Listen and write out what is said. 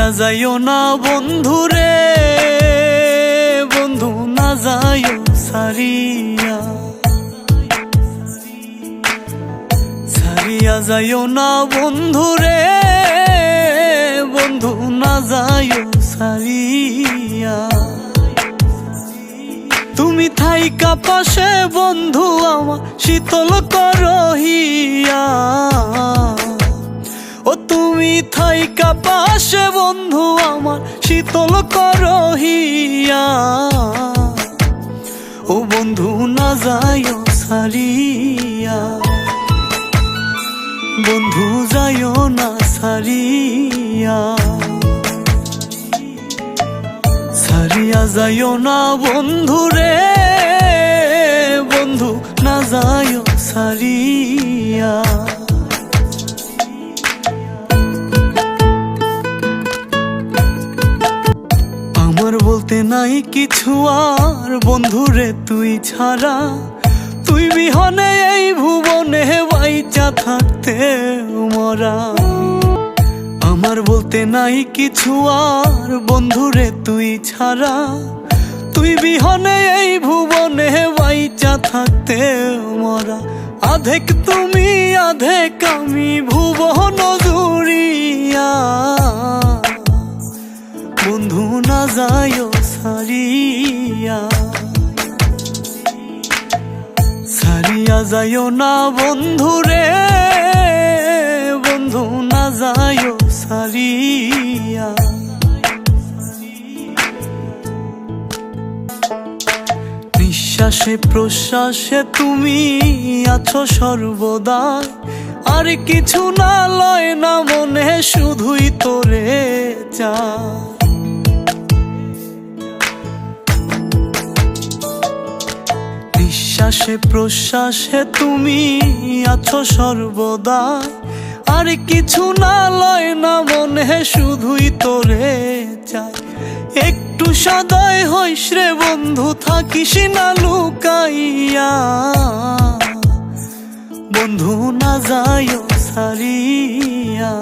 সারিয়া যাইও না বন্ধু রে বন্ধু না যাইও সারিয়া সারিয়া যাইও না বন্ধু রে বন্ধু না যাইও সারিয়া তুমি থাইকা পাশে বন্ধু আমার, শীতল করহিয়া তুমি থাইকা বন্ধু আমার, শীতল করহিয়া। ও বন্ধু, না যাইও সারিয়া বন্ধু, যাইও না সারিয়া সারিয়া যাইও না বন্ধু রে। বন্ধু, না যাইও সারিয়া বলতে নাই কিছু আর। বন্ধু রে তুই ছাড়া। তুই বিহনে এই ভুবনে বাইচা থাকতে মরা। আমার বলতে নাই কিছু আর। বন্ধুরে, তুই ছাড়া। তুই বিহনে এই ভুবনে বাইচা থাকতে মরা। আধেক তুমি, আধেক আমি ভুবন। বন্ধু না যাইও সারিয়া সারিয়া যাইও না বন্ধু রে, বন্ধু না যাইও সারিয়া নিঃশ্বাসে প্রশ্বাসে তুমি আছো সর্বদা আর কিছু না লয় না মনে, শুধুই তোরে চায় নিঃশ্বাসে প্রশ্বাসে তুমি আছো সর্বদাই আর কিছু না লয় না মনে, শুধুই তোরে চাই। একটু সদয় হইস রে বন্ধু, থাকিস না লুকাইয়া। বন্ধু না যাইও সারিয়া